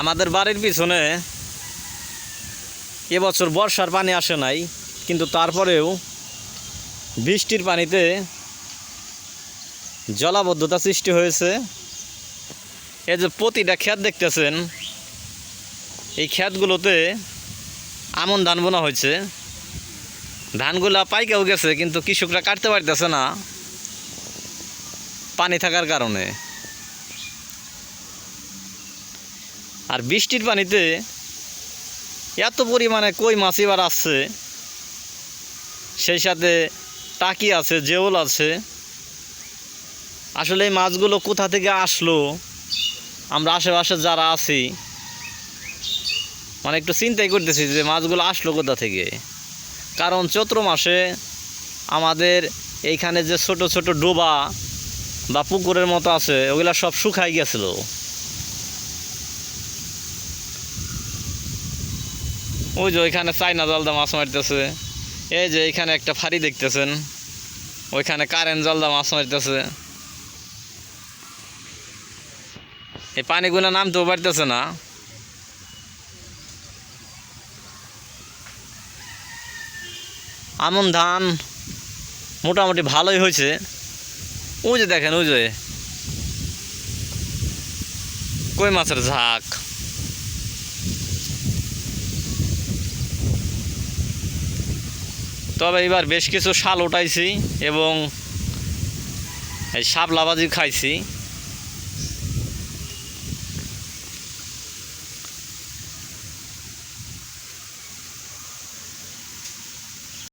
আমাদের বাড়ির পিছনে এবছর বর্ষার পানি আসে নাই, কিন্তু তারপরেও বৃষ্টির পানিতে জলাবদ্ধতা সৃষ্টি হয়েছে। এই যে প্রতিটা ক্ষেত দেখতেছেন, এই ক্ষেতগুলোতে আমন ধান বোনা হয়েছে। ধানগুলা পাইকেও গেছে, কিন্তু কৃষকরা কাটতে পারতেছে না পানি থাকার কারণে। আর বৃষ্টির পানিতে এত পরিমাণে কই মাছ এবার আসছে, সেই সাথে টাকি আছে, জেওল আছে। আসলে এই মাছগুলো কোথা থেকে আসলো? আমরা আশেপাশে যারা আছি মানে একটু চিন্তাই করতেছি যে মাছগুলো আসলো কোথা থেকে। কারণ চৈত্র মাসে আমাদের এইখানে যে ছোট ছোট ডোবা বা পুকুরের মতো আছে, ওগুলা সব শুকাই গেছিল। ওই যে ওইখানে চাইনা জালদা মাছ মারতেছে। এই যে এইখানে একটা ফাড়ি দেখতেছেন। ওইখানে কারেন্ট জালদা মাছ মারতেছে। এই পানিগুলো নামতেও পারতেছে না। আমন ধান মোটামুটি ভালোই হয়েছে। ওই যে দেখেন, ওই যে। কই মাছের ঝাঁক? তবে এবার বেশ কিছু শাল উঠাইছি এবং এই শাপলাবাজি খাইছি।